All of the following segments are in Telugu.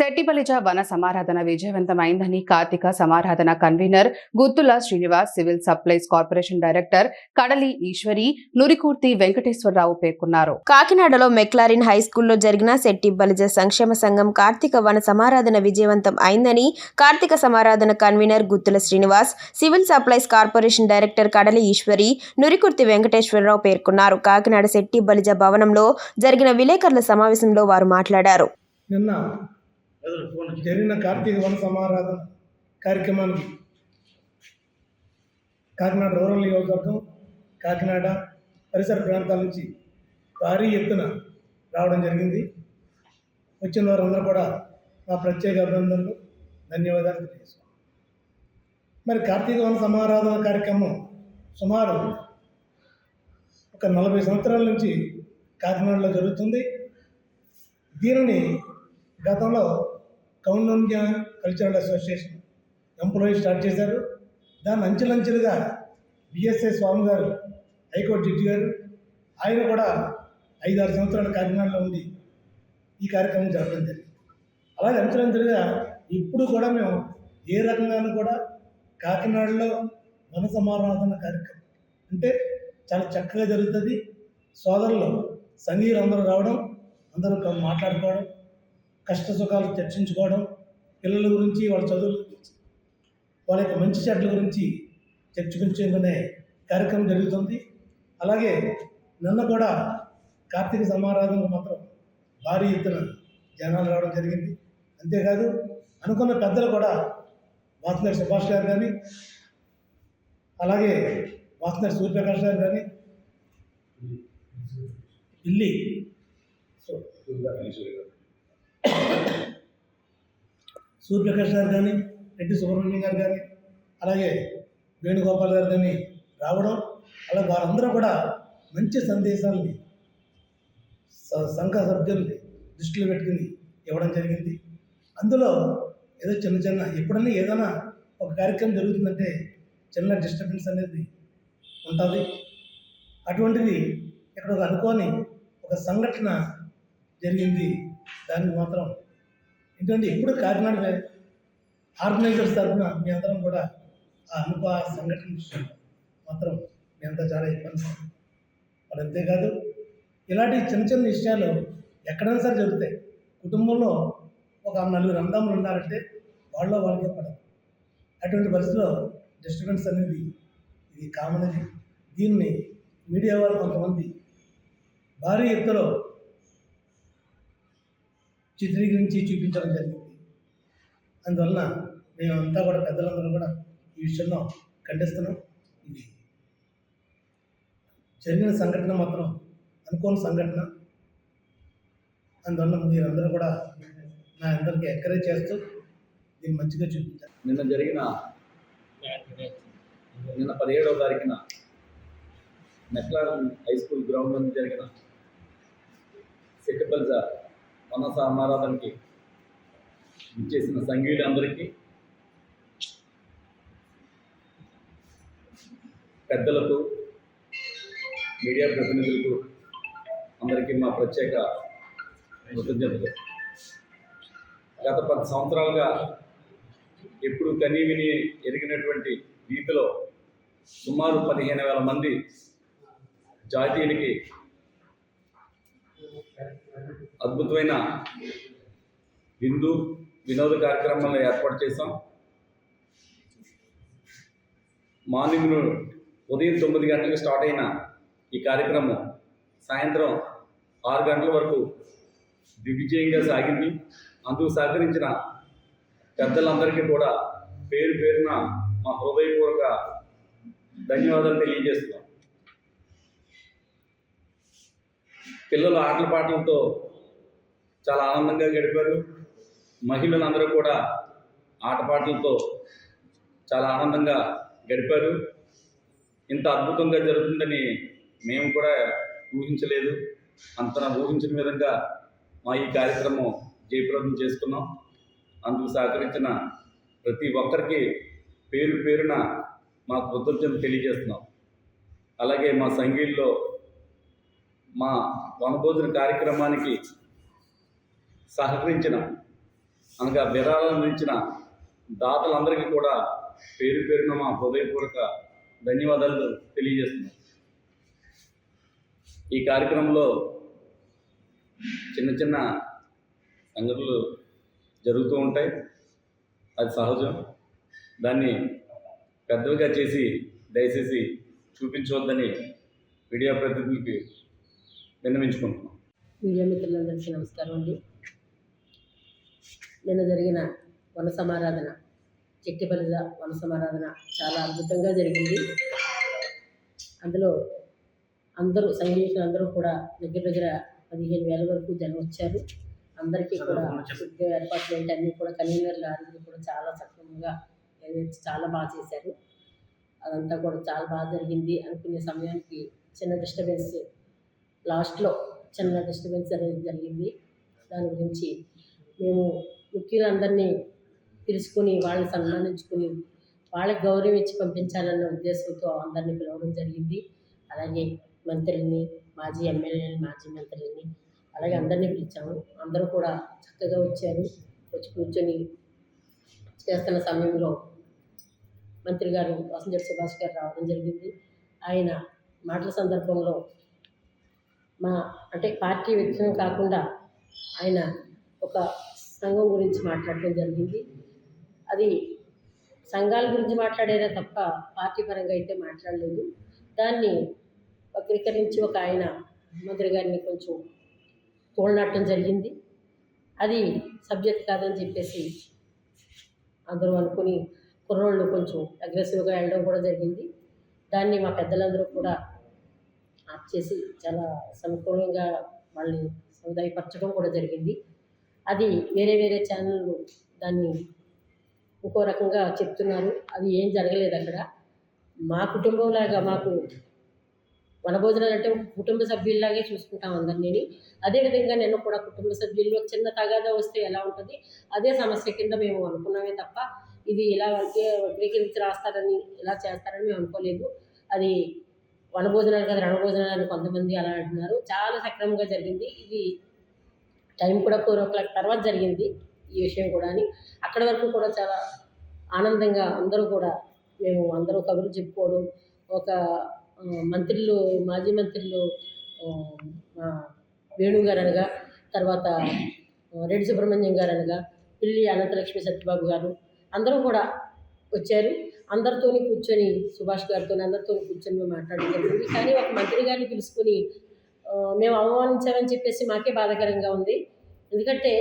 శెట్టిపల్లిజ వన సమారాధన విజయవంతమైందని కార్తీక సమారాధన convener Guttula Srinivas civil supplies corporation director Kadali Eswari Nurikurthi Venkateswararao పేర్కొన్నారు. కాకినాడలో మెక్లారిన్ హై స్కూల్లో జరిగిన శెట్టి బలిజ సంక్షేమ సంఘం కార్తీక వన సమారాధన విజయవంతం అయిందని కార్తీక సమారాధన convener Guttula Srinivas civil supplies corporation director Kadali Eswari Nurikurthi Venkateswararao పేర్కొన్నారు. కాకినాడ శెట్టి బలిజ భవనంలో జరిగిన విలేకరుల సమావేశంలో వారు మాట్లాడారు. నిన్న జరిగిన కార్తీక వన సమారాధన కార్యక్రమానికి కాకినాడ రూరల్ నియోజకవర్గం కాకినాడ పరిసర ప్రాంతాల నుంచి భారీ ఎత్తున రావడం జరిగింది. వచ్చిన వారందరూ కూడా మా ప్రత్యేక అభినందనలు ధన్యవాదాలు తెలియజేసుకున్నాం మరి కార్తీక వన సమారాధన కార్యక్రమం సుమారు ఒక నలభై సంవత్సరాల నుంచి కాకినాడలో జరుగుతుంది. దీనిని గతంలో Kaundanya cultural association employee start చేశారు. దాన్ని అంచెలంచెలుగా బిఎస్ఏ స్వామి గారు హైకోర్టు జడ్జి గారు ఆయన కూడా ఐదారు సంవత్సరాలు కాకినాడలో ఉండి ఈ కార్యక్రమం జరగడం జరిగింది. అలాగే అంచెలంచెలుగా ఇప్పుడు కూడా మేము ఏ రకంగానూ కూడా కాకినాడలో మన సమారాధన కార్యక్రమం అంటే చాలా చక్కగా జరుగుతుంది. సోదరులు సంఘీయులు అందరూ రావడం అందరూ మాట్లాడుకోవడం కష్ట సుఖాలు చర్చించుకోవడం పిల్లల గురించి వాళ్ళ చదువుల గురించి వాళ్ళ యొక్క మంచి చెడ్ల గురించి చర్చించుకునే కార్యక్రమం జరుగుతుంది. అలాగే నిన్న కూడా కార్తీక సమారాధనకు మాత్రం భారీ ఎత్తున జనాలు రావడం జరిగింది. అంతేకాదు అనుకున్న పెద్దలు కూడా వాసుదేవ్ సుభాష్ గారు కానీ అలాగే వాసుదేవ్ సూర్యప్రకాష్ గారు కానీ ఇల్లి సో సూర్యప్రకాష్ గారు కానీ రెడ్డి సుబ్రహ్మణ్యం గారు కానీ అలాగే వేణుగోపాల్ గారు కానీ రావడం అలా వారందరూ కూడా మంచి సందేశాలని సంఘ సభ్యుల్ని దృష్టిలో పెట్టుకుని ఇవ్వడం జరిగింది. అందులో ఏదో చిన్న చిన్న ఎప్పుడన్నా ఏదైనా ఒక కార్యక్రమం జరుగుతుందంటే చిన్న డిస్టర్బెన్స్ అనేది ఉంటుంది. అటువంటిది ఇక్కడ ఒక అనుకోని ఒక సంఘటన జరిగింది. దానికి మాత్రం ఎందుకంటే ఎప్పుడు కాకినాడ ఆర్గనైజర్స్ తరఫున మీ అందరం కూడా ఆ అనుభవ సంఘటన విషయం మాత్రం మీ అంతా చాలా ఇబ్బంది. మరి అంతేకాదు ఇలాంటి చిన్న చిన్న విషయాలు ఎక్కడైనా సరే జరుగుతాయి. కుటుంబంలో ఒక నలుగురు అందాములు ఉన్నారంటే వాళ్ళలో వాళ్ళకే పడదు. అటువంటి పరిస్థితిలో డిస్టర్బెన్స్ అనేది ఇది కామన్ అది దీన్ని మీడియా వాళ్ళు కొంతమంది భారీ ఎత్తులో చిత్రీకరించి చూపించడం జరిగింది. అందువలన మేమంతా కూడా పెద్దలందరూ కూడా ఈ విషయంలో ఖండిస్తున్నాం. ఇది జరిగిన సంఘటన మాత్రం అనుకోని సంఘటన. అందువలన మీరందరూ కూడా నా అందరికీ ఎంకరేజ్ చేస్తూ దీన్ని మంచిగా చూపించారు నిన్న జరిగిన నిన్న పదిహేడవ తారీఖున నెక్లా హై స్కూల్ గ్రౌండ్ నుంచి జరిగిన సెట్టిపల్జ మనస సమారాధనకి ఇచ్చేసిన సంఘీయులందరికీ పెద్దలకు మీడియా ప్రతినిధులకు అందరికీ మా ప్రత్యేక కృతజ్ఞతలు. గత పది సంవత్సరాలుగా ఎప్పుడు కనీ విని ఎరిగినటువంటి రీతిలో సుమారు పదిహేను వేల మంది జాతీయులకి అద్భుతమైన హిందూ వినోద కార్యక్రమాలను ఏర్పాటు చేశాం. మార్నింగ్ ఉదయం తొమ్మిది గంటలకు స్టార్ట్ అయిన ఈ కార్యక్రమం సాయంత్రం ఆరు గంటల వరకు దిగ్విజయంగా సాగింది. అందుకు సహకరించిన పెద్దలందరికీ కూడా పేరు పేరున మా హృదయపూర్వక ధన్యవాదాలు తెలియజేస్తున్నాం. పిల్లలు ఆటల పాటలతో చాలా ఆనందంగా గడిపారు. మహిళలందరూ కూడా ఆటపాటలతో చాలా ఆనందంగా గడిపారు. ఇంత అద్భుతంగా జరుగుతుందని మేము కూడా ఊహించలేదు. అంత ఊహించిన విధంగా మా ఈ కార్యక్రమం జయప్రదం చేసుకున్నాం. అందుకు సహకరించిన ప్రతి ఒక్కరికి పేరు పేరున మా కృతజ్ఞత తెలియజేస్తున్నాం. అలాగే మా సంగీల్లో మా వనభోజన కార్యక్రమానికి సహకరించిన అనగా విరాళం అందించిన దాతలందరికీ కూడా పేరు పేరున మా హృదయపూర్వక ధన్యవాదాలు తెలియజేస్తున్నాం. ఈ కార్యక్రమంలో చిన్న చిన్న సంఘటనలు జరుగుతూ ఉంటాయి. అది సహజం. దాన్ని పెద్దవిగా చేసి దయచేసి చూపించవద్దని మీడియా ప్రతినిధులకి విన్నవించుకుంటున్నాం. మీడియా మిత్రులందరికీ నమస్కారం అండి. నిన్న జరిగిన వన సమారాధన చెట్టిపల్లిద వన సమారాధన చాలా అద్భుతంగా జరిగింది. అందులో అందరూ సంగీతులు అందరూ కూడా దగ్గర దగ్గర పదిహేను వేల వరకు జనం వచ్చారు. అందరికీ కూడా ఫుడ్ ఏర్పాట్లు ఏంటి అన్నీ కూడా కన్వీనర్లు అందరూ కూడా చాలా సక్రమంగా చాలా బాగా చేశారు. అదంతా కూడా చాలా బాగా జరిగింది అనుకునే సమయానికి చిన్న డిస్టర్బెన్స్ లాస్ట్లో చిన్న డిస్టర్బెన్స్ అనేది జరిగింది. దాని గురించి మేము ముఖ్యులందరినీ తెలుసుకుని వాళ్ళని సన్మానించుకుని వాళ్ళకి గౌరవం ఇచ్చి పంపించాలన్న ఉద్దేశంతో అందరినీ పిలవడం జరిగింది. అలాగే మంత్రుల్ని మాజీ ఎమ్మెల్యేని మాజీ మంత్రులని అలాగే అందరినీ పిలిచాము. అందరూ కూడా చక్కగా వచ్చారు. వచ్చి కూర్చొని చేస్తున్న సమయంలో మంత్రి గారు వసంత సుభాష్ గారు రావడం జరిగింది. ఆయన మాటల సందర్భంలో మా అంటే పార్టీ వ్యక్తిని కాకుండా ఆయన ఒక సంఘం గురించి మాట్లాడటం జరిగింది. అది సంఘాల గురించి మాట్లాడేదే తప్ప పార్టీ పరంగా అయితే మాట్లాడలేదు. దాన్ని వక్రీకరించి ఒక ఆయన మంత్రి గారిని కొంచెం తోలనాటం జరిగింది. అది సబ్జెక్ట్ కాదని చెప్పేసి అందరూ అనుకుని కుర్రోళ్ళు కొంచెం అగ్రెసివ్గా వెళ్ళడం కూడా జరిగింది. దాన్ని మా పెద్దలందరూ కూడా ఆప్ చేసి చాలా సమకూలంగా వాళ్ళని సముదాయపరచడం కూడా జరిగింది. అది వేరే వేరే ఛానళ్ళు దాన్ని ఇంకో రకంగా చెప్తున్నారు. అది ఏం జరగలేదు అక్కడ. మా కుటుంబంలాగా మాకు వనభోజనాలు అంటే కుటుంబ సభ్యుల్లాగే చూసుకుంటాం అందరినీ అదేవిధంగా నేను కూడా కుటుంబ సభ్యుల్లో చిన్న తగాదా వస్తే ఎలా ఉంటుంది? అదే సమస్య కింద మేము అనుకున్నామే తప్ప ఇది ఇలా వరకే వక్రీకరించి రాస్తారని ఇలా చేస్తారని మేము అనుకోలేదు. అది వనభోజనాలు కదా రణభోజనాలు అని కొంతమంది అలా అంటున్నారు. చాలా సక్రమంగా జరిగింది. ఇది టైం కూడా ఫోర్ ఓ క్లాక్ తర్వాత జరిగింది ఈ విషయం కూడా అని. అక్కడి వరకు కూడా చాలా ఆనందంగా అందరూ కూడా మేము అందరూ కబుర్లు చెప్పుకోవడం ఒక మంత్రులు మాజీ మంత్రులు మా వేణు గారు అనగా తర్వాత రెడ్డి సుబ్రహ్మణ్యం గారు అనగా పిల్లి అనంతలక్ష్మి సత్యబాబు గారు అందరూ కూడా వచ్చారు. అందరితోని కూర్చొని సుభాష్ గారితో అందరితో కూర్చొని మేము మాట్లాడడం జరిగింది. కానీ ఒక మంత్రి గారిని పిలుచుకొని మేము అవమానించామని చెప్పేసి మాకే బాధాకరంగా ఉంది. ఎందుకంటే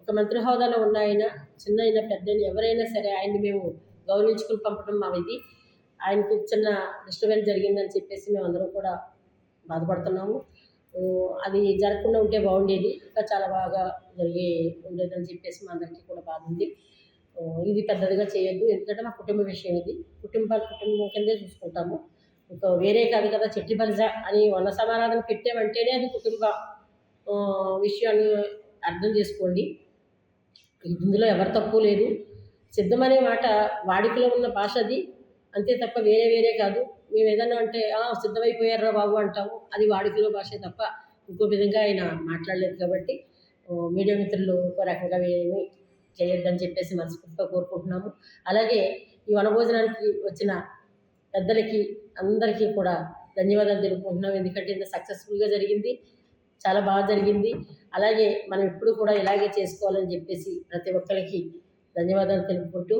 ఒక మంత్రి హోదాలో ఉన్న ఆయన చిన్న అయినా పెద్ద అయినా ఎవరైనా సరే ఆయన్ని మేము గౌరవించుకుని పంపడం మా ఇది ఆయనకి చిన్న డిస్టర్బెన్స్ జరిగిందని చెప్పేసి మేము అందరం కూడా బాధపడుతున్నాము. అది జరగకుండా ఉంటే బాగుండేది. ఇంకా చాలా బాగా జరిగే ఉండేదని చెప్పేసి మా అందరికీ కూడా బాధ ఉంది. ఇది పెద్దదిగా చేయొద్దు. ఎందుకంటే మా కుటుంబ విషయం ఇది. కుటుంబాలు కుటుంబం కిందే చూసుకుంటాము. ఇంకా వేరే కాదు కదా చెట్టి బలిజ అని వన సమారాధన పెట్టామంటేనే అది కుటుంబ విషయాన్ని అర్థం చేసుకోండి. ఇందులో ఎవరు తప్పు లేదు. సిద్ధం అనే మాట వాడికలో ఉన్న భాష అది. అంతే తప్ప వేరే వేరే కాదు. మేము ఏదన్నా అంటే సిద్ధమైపోయారా బాబు అంటాము. అది వాడికలో భాషే తప్ప ఇంకో విధంగా ఆయన మాట్లాడలేదు కాబట్టి మీడియా మిత్రులు ఒక రకంగా ఏమి చేయొద్దని చెప్పేసి మనస్ఫూర్తిగా కోరుకుంటున్నాము. అలాగే ఈ వనభోజనానికి వచ్చిన పెద్దలకి అందరికీ కూడా ధన్యవాదాలు తెలుపుకుంటున్నాం. ఎందుకంటే ఇంత సక్సెస్ఫుల్గా జరిగింది. చాలా బాగా జరిగింది. అలాగే మనం ఎప్పుడు కూడా ఇలాగే చేసుకోవాలని చెప్పేసి ప్రతి ఒక్కరికి ధన్యవాదాలు తెలుపుకుంటూ